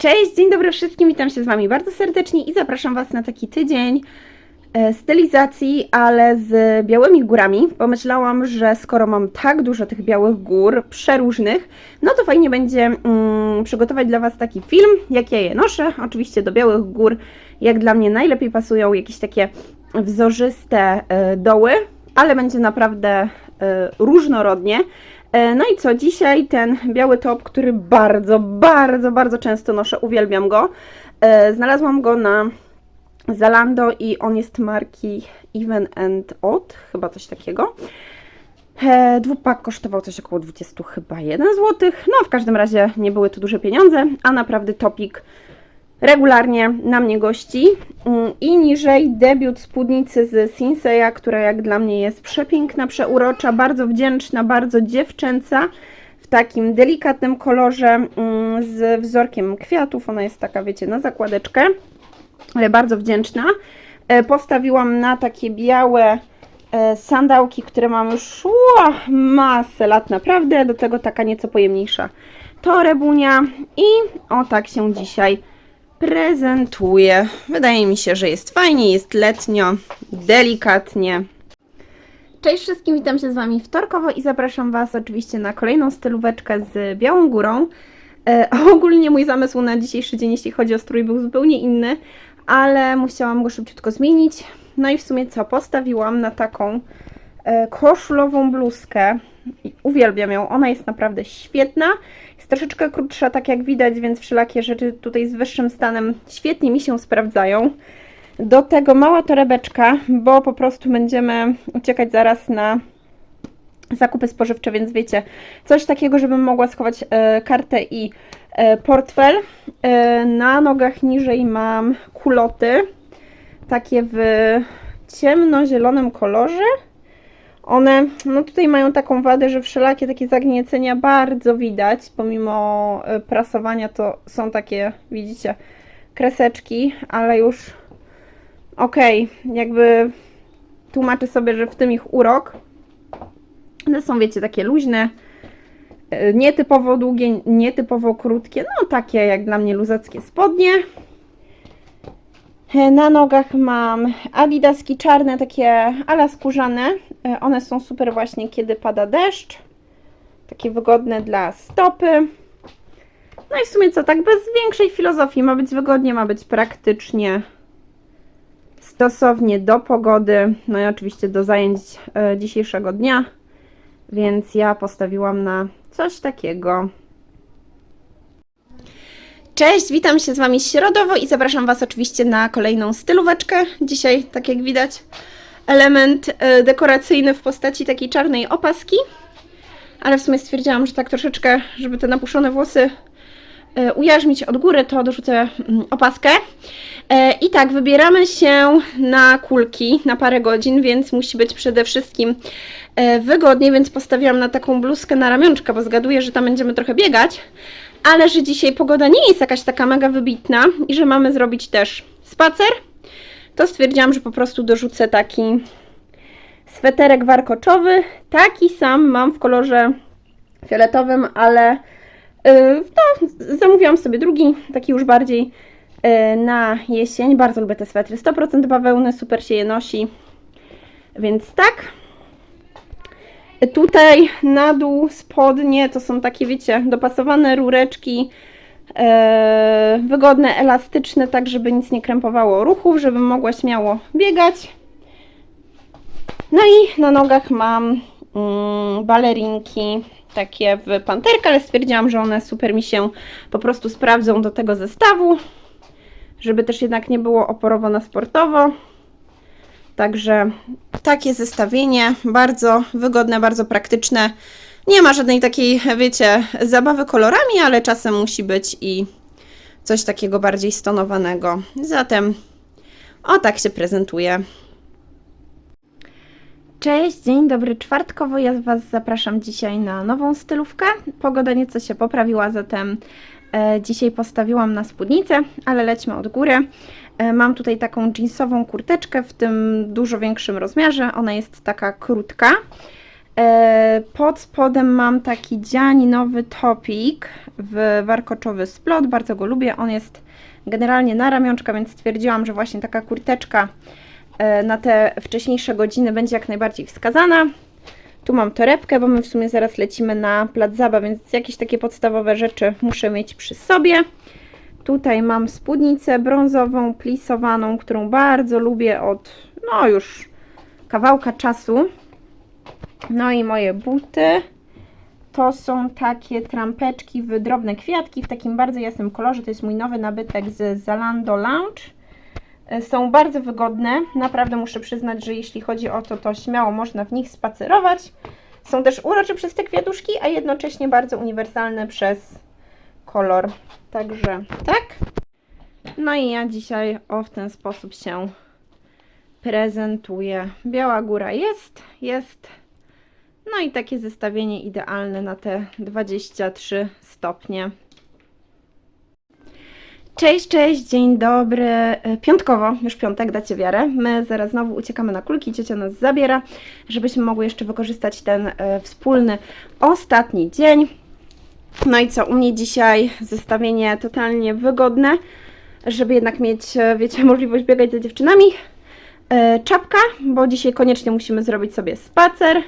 Cześć, dzień dobry wszystkim, witam się z Wami bardzo serdecznie i zapraszam Was na taki tydzień e, stylizacji, ale z białymi górami. Pomyślałam, że skoro mam tak dużo tych białych gór, przeróżnych, no to fajnie będzie mm, przygotować dla Was taki film, jak ja je noszę. Oczywiście do białych gór, jak dla mnie najlepiej pasują jakieś takie wzorzyste e, doły, ale będzie naprawdę e, różnorodnie. E, No i co, dzisiaj ten biały top, który bardzo, bardzo, bardzo często noszę, uwielbiam go. E, Znalazłam go na Zalando i on jest marki Even and Odd, chyba coś takiego. E, Dwupak kosztował coś około 20 chyba 1 zł. No w każdym razie nie były to duże pieniądze, a naprawdę topik regularnie na mnie gości. Mm, I niżej debiut spódnicy z Sinseya, która jak dla mnie jest przepiękna, przeurocza, bardzo wdzięczna, bardzo dziewczęca. W takim delikatnym kolorze mm, z wzorkiem kwiatów. Ona jest taka, wiecie, na zakładeczkę, ale bardzo wdzięczna. E, Postawiłam na takie białe e, sandałki, które mam już ua, masę lat naprawdę. Do tego taka nieco pojemniejsza torebunia. I o tak się dzisiaj prezentuje. Wydaje mi się, że jest fajnie, jest letnio, delikatnie. Cześć wszystkim, witam się z Wami wtorkowo i zapraszam Was oczywiście na kolejną stylóweczkę z Białą Górą. E, ogólnie mój zamysł na dzisiejszy dzień, jeśli chodzi o strój, był zupełnie inny, ale musiałam go szybciutko zmienić. No i w sumie co, postawiłam na taką e, koszulową bluzkę. Uwielbiam ją, ona jest naprawdę świetna. Jest troszeczkę krótsza, tak jak widać, więc wszelakie rzeczy tutaj z wyższym stanem świetnie mi się sprawdzają. Do tego mała torebeczka, bo po prostu będziemy uciekać zaraz na zakupy spożywcze, więc wiecie, coś takiego, żebym mogła schować e, kartę i e, portfel. E, na nogach niżej mam kuloty, takie w ciemnozielonym kolorze. One, no tutaj mają taką wadę, że wszelakie takie zagniecenia bardzo widać, pomimo e, prasowania to są takie, widzicie, kreseczki, ale już okej, jakby tłumaczę sobie, że w tym ich urok. One są, wiecie, takie luźne, e, nietypowo długie, nietypowo krótkie, no takie jak dla mnie luzackie spodnie. E, Na nogach mam adidaski czarne, takie ala skórzane. E, One są super właśnie, kiedy pada deszcz. Takie wygodne dla stopy. No i w sumie co, tak bez większej filozofii. Ma być wygodnie, ma być praktycznie, stosownie do pogody. No i oczywiście do zajęć e, dzisiejszego dnia. Więc ja postawiłam na coś takiego. Cześć, witam się z Wami środowo i zapraszam Was oczywiście na kolejną stylóweczkę. Dzisiaj, tak jak widać, element e, dekoracyjny w postaci takiej czarnej opaski. Ale w sumie stwierdziłam, że tak troszeczkę, żeby te napuszone włosy e, ujarzmić od góry, to dorzucę mm, opaskę. E, I tak, wybieramy się na kulki na parę godzin, więc musi być przede wszystkim wygodnie, więc postawiłam na taką bluzkę na ramionczka, bo zgaduję, że tam będziemy trochę biegać, ale że dzisiaj pogoda nie jest jakaś taka mega wybitna i że mamy zrobić też spacer, to stwierdziłam, że po prostu dorzucę taki sweterek warkoczowy. Taki sam mam w kolorze fioletowym, ale yy, no, zamówiłam sobie drugi, taki już bardziej yy, na jesień. Bardzo lubię te swetry. 100% bawełny, super się je nosi. Więc tak. Tutaj na dół spodnie to są takie, wiecie, dopasowane rureczki, e, wygodne, elastyczne, tak żeby nic nie krępowało ruchów, żebym mogła śmiało biegać. No i na nogach mam mm, balerinki takie w panterkę, ale stwierdziłam, że one super mi się po prostu sprawdzą do tego zestawu, żeby też jednak nie było oporowo na sportowo. Także takie zestawienie, bardzo wygodne, bardzo praktyczne. Nie ma żadnej takiej, wiecie, zabawy kolorami, ale czasem musi być i coś takiego bardziej stonowanego. Zatem o tak się prezentuje. Cześć, dzień dobry czwartkowo. Ja Was zapraszam dzisiaj na nową stylówkę. Pogoda nieco się poprawiła, zatem e, dzisiaj postawiłam na spódnicę, ale lećmy od góry. E, Mam tutaj taką jeansową kurteczkę w tym dużo większym rozmiarze. Ona jest taka krótka. E, Pod spodem mam taki dzianinowy topik w warkoczowy splot, bardzo go lubię. On jest generalnie na ramionczka, więc stwierdziłam, że właśnie taka kurteczka e, na te wcześniejsze godziny będzie jak najbardziej wskazana. Tu mam torebkę, bo my w sumie zaraz lecimy na plac zabaw, więc jakieś takie podstawowe rzeczy muszę mieć przy sobie. Tutaj mam spódnicę brązową, plisowaną, którą bardzo lubię od no już kawałka czasu. No i moje buty to są takie trampeczki w drobne kwiatki w takim bardzo jasnym kolorze. To jest mój nowy nabytek z Zalando Lounge. E, Są bardzo wygodne. Naprawdę muszę przyznać, że jeśli chodzi o to, to śmiało można w nich spacerować. Są też urocze przez te kwiatuszki, a jednocześnie bardzo uniwersalne przez kolor. Także tak. No i ja dzisiaj o w ten sposób się prezentuję. Biała góra jest, jest. No i takie zestawienie idealne na te 23 stopnie. Cześć, cześć, dzień dobry. E, Piątkowo, już piątek, dacie wiarę. My zaraz znowu uciekamy na kulki, ciocia nas zabiera, żebyśmy mogły jeszcze wykorzystać ten e, wspólny ostatni dzień. No i co, u mnie dzisiaj zestawienie totalnie wygodne, żeby jednak mieć, e, wiecie, możliwość biegać za dziewczynami. E, Czapka, bo dzisiaj koniecznie musimy zrobić sobie spacer.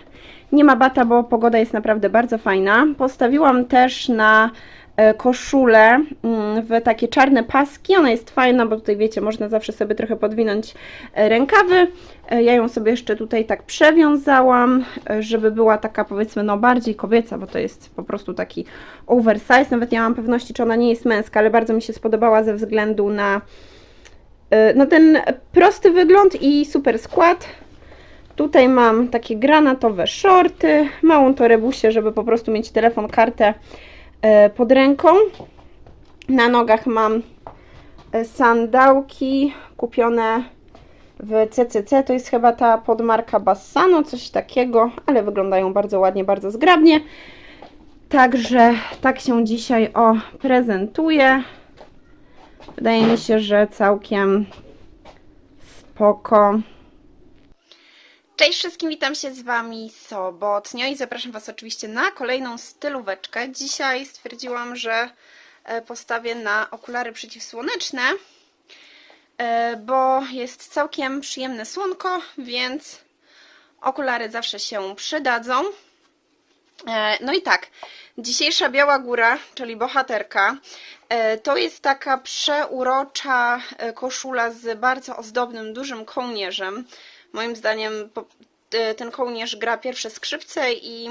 Nie ma bata, bo pogoda jest naprawdę bardzo fajna. Postawiłam też na koszulę mm, w takie czarne paski. Ona jest fajna, bo tutaj wiecie, można zawsze sobie trochę podwinąć e, rękawy. E, Ja ją sobie jeszcze tutaj tak przewiązałam, e, żeby była taka powiedzmy no bardziej kobieca, bo to jest po prostu taki oversize. Nawet nie mam pewności, czy ona nie jest męska, ale bardzo mi się spodobała ze względu na e, no ten prosty wygląd i super skład. Tutaj mam takie granatowe shorty, małą torebusię, żeby po prostu mieć telefon, kartę e, pod ręką. Na nogach mam e, sandałki kupione w CCC, to jest chyba ta podmarka Bassano, coś takiego, ale wyglądają bardzo ładnie, bardzo zgrabnie. Także tak się dzisiaj o prezentuje. Wydaje mi się, że całkiem spoko. Cześć wszystkim, witam się z Wami sobotnio i zapraszam Was oczywiście na kolejną stylóweczkę. Dzisiaj stwierdziłam, że e, postawię na okulary przeciwsłoneczne, e, bo jest całkiem przyjemne słonko, więc okulary zawsze się przydadzą. E, No i tak, dzisiejsza Biała Góra, czyli bohaterka, to jest taka przeurocza koszula z bardzo ozdobnym, dużym kołnierzem. Moim zdaniem e, ten kołnierz gra pierwsze skrzypce i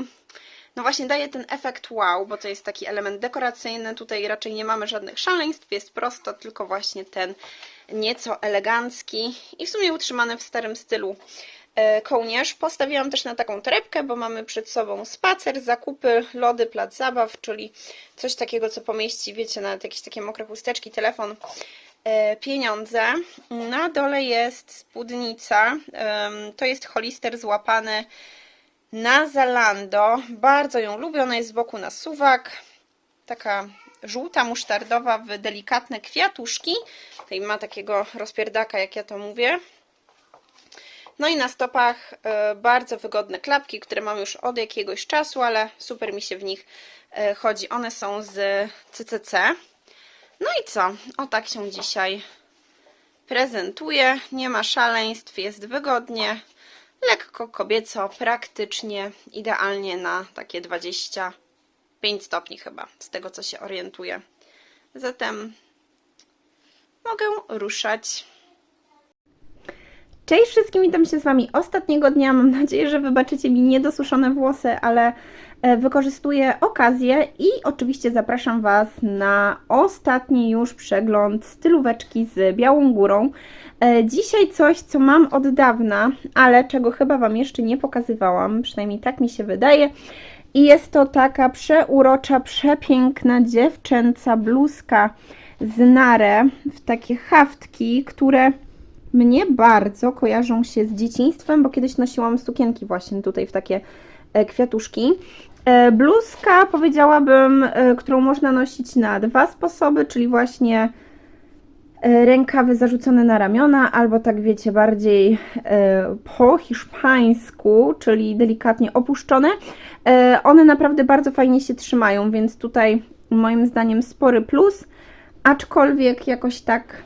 no właśnie daje ten efekt wow, bo to jest taki element dekoracyjny. Tutaj raczej nie mamy żadnych szaleństw, jest prosto, tylko właśnie ten nieco elegancki i w sumie utrzymany w starym stylu e, kołnierz. Postawiłam też na taką torebkę, bo mamy przed sobą spacer, zakupy, lody, plac zabaw, czyli coś takiego, co pomieści, wiecie, nawet jakieś takie mokre chusteczki, telefon, pieniądze. Na dole jest spódnica, to jest holister złapany na Zalando. Bardzo ją lubię, ona jest z boku na suwak, taka żółta, musztardowa w delikatne kwiatuszki. Tutaj ma takiego rozpierdaka, jak ja to mówię. No i na stopach e, bardzo wygodne klapki, które mam już od jakiegoś czasu, ale super mi się w nich e, chodzi. One są z CCC. No i co? O tak się dzisiaj prezentuje. Nie ma szaleństw, jest wygodnie, lekko kobieco, praktycznie, idealnie na takie 25 stopni chyba, z tego co się orientuję. Zatem mogę ruszać. Cześć wszystkim, witam się z Wami ostatniego dnia. Mam nadzieję, że wybaczycie mi niedosuszone włosy, ale wykorzystuję okazję i oczywiście zapraszam Was na ostatni już przegląd stylóweczki z Białą Górą. E, Dzisiaj coś, co mam od dawna, ale czego chyba Wam jeszcze nie pokazywałam, przynajmniej tak mi się wydaje. I jest to taka przeurocza, przepiękna dziewczęca bluzka z nare w takie haftki, które mnie bardzo kojarzą się z dzieciństwem, bo kiedyś nosiłam sukienki właśnie tutaj w takie e, kwiatuszki. E, Bluzka powiedziałabym, e, którą można nosić na dwa sposoby, czyli właśnie e, rękawy zarzucone na ramiona, albo tak wiecie, bardziej po hiszpańsku, czyli delikatnie opuszczone. One naprawdę bardzo fajnie się trzymają, więc tutaj moim zdaniem spory plus, aczkolwiek jakoś tak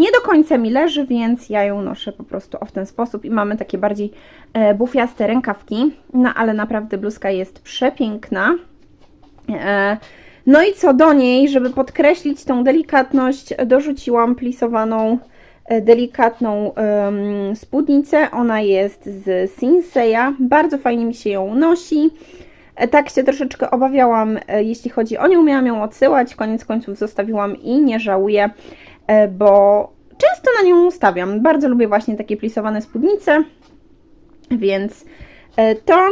nie do końca mi leży, więc ja ją noszę po prostu w ten sposób i mamy takie bardziej e, bufiaste rękawki, no ale naprawdę bluzka jest przepiękna. E, no i co do niej, żeby podkreślić tą delikatność, dorzuciłam plisowaną e, delikatną em, spódnicę. Ona jest z Sinseya. Bardzo fajnie mi się ją nosi. Tak się troszeczkę obawiałam, jeśli chodzi o nią, miałam ją odsyłać, koniec końców zostawiłam i nie żałuję, bo często na nią stawiam. Bardzo lubię właśnie takie plisowane spódnice, więc e, to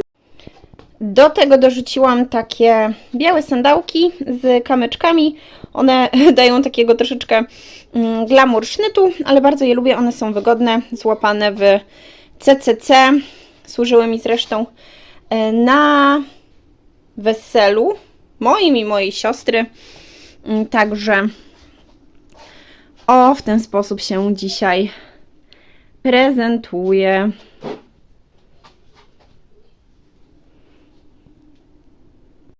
do tego dorzuciłam takie białe sandałki z kamyczkami. One dają takiego troszeczkę mm, glamour sznytu, ale bardzo je lubię. One są wygodne, złapane w CCC. Służyły mi zresztą e, na weselu moim i mojej siostry. Mm, Także o, w ten sposób się dzisiaj prezentuję.